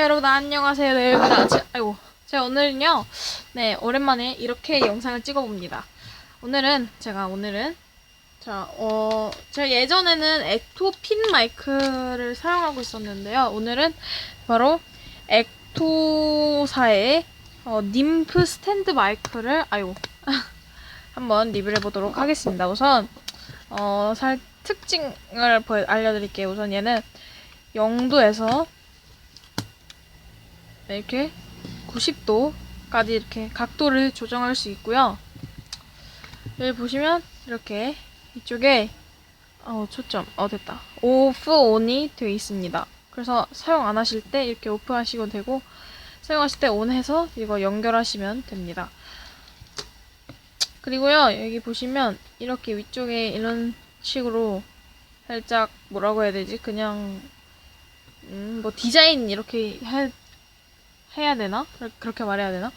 여러분 안녕하세요. 네, 여러분 아, 제, 아이고 제가 오늘은요 네 오랜만에 이렇게 영상을 찍어봅니다. 오늘은 제가 오늘은 자 어 제가 예전에는 엑토핀 마이크를 사용하고 있었는데요. 오늘은 바로 엑토사의 어, 님프 스탠드 마이크를 아이고 한번 리뷰를 해보도록 하겠습니다. 우선 어, 살 특징을 보여, 알려드릴게요. 우선 얘는 0도에서 이렇게 90도까지 이렇게 각도를 조정할 수 있고요. 여기 보시면 이렇게 이쪽에 어 초점 어 됐다 오프 온이 되어 있습니다. 그래서 사용 안 하실 때 이렇게 오프 하시면 되고 사용하실 때 온 해서 이거 연결하시면 됩니다. 그리고요 여기 보시면 이렇게 위쪽에 이런 식으로 살짝 뭐라고 해야 되지 그냥 음, 뭐 디자인 이렇게 해, 해야 되나? 그렇- 그렇게 말해야 되나?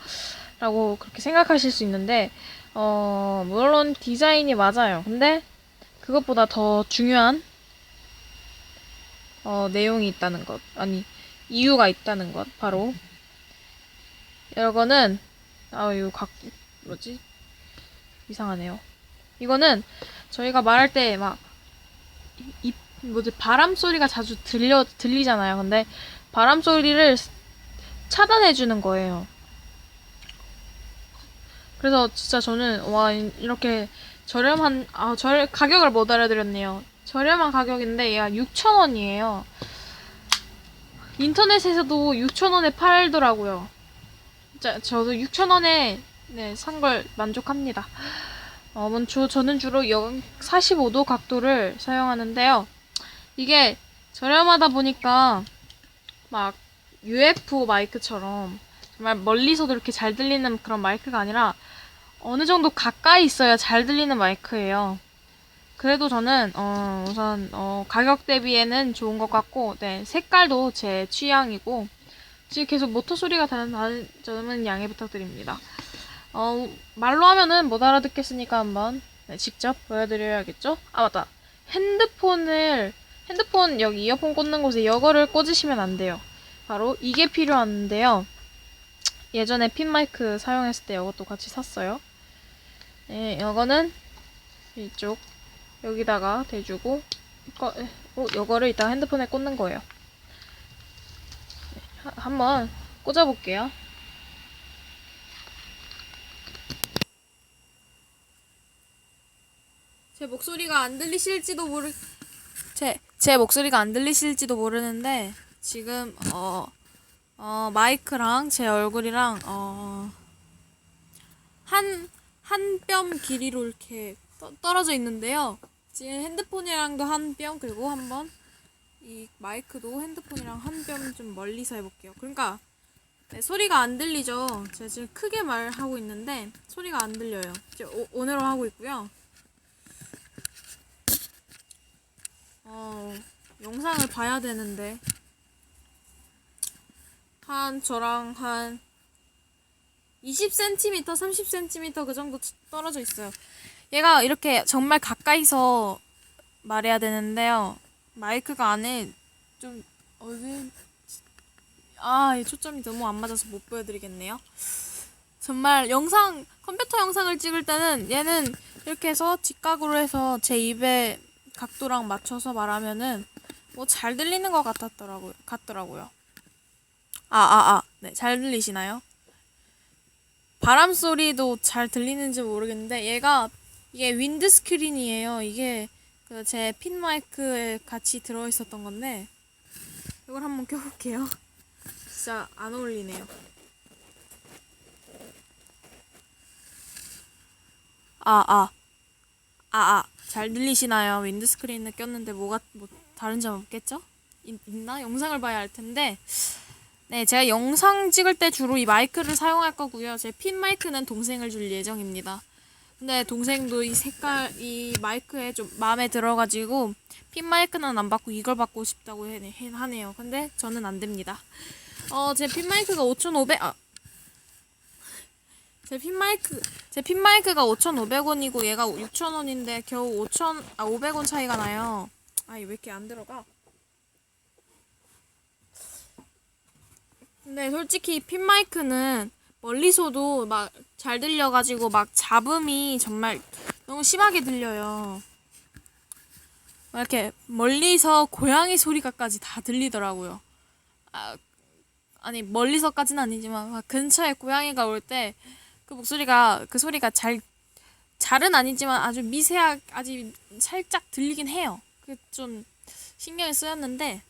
라고 그렇게 생각하실 수 있는데, 어, 물론 디자인이 맞아요. 근데 그것보다 더 중요한, 어, 내용이 있다는 것. 아니, 이유가 있다는 것. 바로, 이거는, 아, 이거 각, 뭐지? 이상하네요. 이거는 저희가 말할 때 막, 이, 이- 뭐지, 바람 소리가 자주 들려, 들리잖아요. 근데 바람 소리를 차단해주는 거예요. 그래서 진짜 저는 와 이렇게 저렴한 아 절 가격을 못 알아드렸네요. 저렴한 가격인데 얘가 6,000원이에요. 인터넷에서도 6,000원에 팔더라고요. 진짜 저도 6,000원에 네, 산 걸 만족합니다. 어, 먼저 저는 주로 영 45도 각도를 사용하는데요. 이게 저렴하다 보니까 막 UFO 마이크처럼 정말 멀리서도 이렇게 잘 들리는 그런 마이크가 아니라 어느 정도 가까이 있어야 잘 들리는 마이크예요. 그래도 저는 어, 우선 어, 가격 대비에는 좋은 것 같고 네, 색깔도 제 취향이고 지금 계속 모터 소리가 나는 점은 양해 부탁드립니다. 어, 말로 하면은 못 알아듣겠으니까 한번 네, 직접 보여드려야겠죠? 아 맞다. 핸드폰을 핸드폰 여기 이어폰 꽂는 곳에 이거를 꽂으시면 안 돼요. 바로 이게 필요한데요. 예전에 핀 마이크 사용했을 때 이것도 같이 샀어요. 네, 이거는 이쪽 여기다가 대주고 이거 어, 이거를 이따 핸드폰에 꽂는 거예요. 네, 하- 한번 꽂아볼게요. 제 목소리가 안 들리실지도 모르 제, 제 목소리가 안 들리실지도 모르는데 지금 어, 어 마이크랑 제 얼굴이랑 어, 한 한 뼘 길이로 이렇게 떠, 떨어져 있는데요. 지금 핸드폰이랑도 한 뼘 그리고 한번 이 마이크도 핸드폰이랑 한 뼘 좀 멀리서 해볼게요. 그러니까 네, 소리가 안 들리죠. 제가 지금 크게 말하고 있는데 소리가 안 들려요. 이제 오, 오늘로 하고 있고요. 어, 영상을 봐야 되는데 한 저랑 한 20cm, 30cm 그 정도 떨어져 있어요. 얘가 이렇게 정말 가까이서 말해야 되는데요. 마이크가 안에 좀 얼굴 아, 이 초점이 너무 안 맞아서 못 보여드리겠네요. 정말 영상 컴퓨터 영상을 찍을 때는 얘는 이렇게 해서 직각으로 해서 제 입에 각도랑 맞춰서 말하면은 뭐 잘 들리는 것 같았더라고요. 같더라고요. 아, 아, 아. 네, 잘 들리시나요? 바람 소리도 잘 들리는지 모르겠는데 얘가 이게 윈드 스크린이에요. 이게 그 제 핀 마이크에 같이 들어 있었던 건데 이걸 한번 껴 볼게요. 진짜 안 어울리네요. 아, 아. 아, 아, 잘 들리시나요? 윈드 스크린을 꼈는데 뭐가 뭐 다른 점 없겠죠? 있, 있나? 영상을 봐야 할 텐데. 네, 제가 영상 찍을 때 주로 이 마이크를 사용할 거고요. 제 핀 마이크는 동생을 줄 예정입니다. 근데 동생도 이 색깔, 이 마이크에 좀 마음에 들어가지고 핀 마이크는 안 받고 이걸 받고 싶다고 해, 해- 하네요. 근데 저는 안 됩니다. 어, 제 핀 마이크가 5,500, 아, 제 핀 마이크 제 핀 마이크가 5,500원이고 얘가 6,000원인데 겨우 5,000 아 500원 차이가 나요. 아이 왜 이렇게 안 들어가? 근데 솔직히 핀 마이크는 멀리서도 막 잘 들려가지고 막 잡음이 정말 너무 심하게 들려요. 막 이렇게 멀리서 고양이 소리가까지 다 들리더라고요. 아, 아니 멀리서까지는 아니지만 막 근처에 고양이가 올 때 그 목소리가 그 소리가 잘 잘은 아니지만 아주 미세하게 아주 살짝 들리긴 해요. 그 좀 신경이 쓰였는데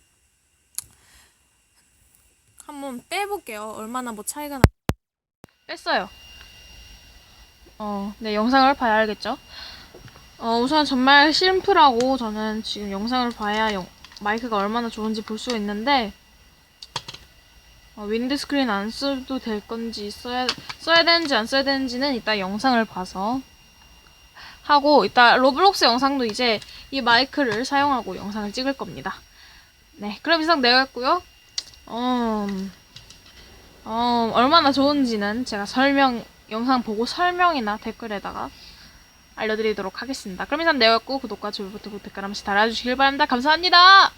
한번 빼볼게요. 얼마나 뭐 차이가 나. 뺐어요. 어, 네 영상을 봐야 알겠죠. 어, 우선 정말 심플하고 저는 지금 영상을 봐야 영- 마이크가 얼마나 좋은지 볼 수 있는데 어, 윈드스크린 안 써도 될 건지 써야 써야 되는지 안 써야 되는지는 이따 영상을 봐서 하고 이따 로블록스 영상도 이제 이 마이크를 사용하고 영상을 찍을 겁니다. 네, 그럼 이상 내였고요. 음, 어, 얼마나 좋은지는 제가 설명 영상 보고 설명이나 댓글에다가 알려드리도록 하겠습니다. 그럼 이상 내였고 구독과 좋아요 버튼 댓글 한 번씩 달아주시길 바랍니다. 감사합니다.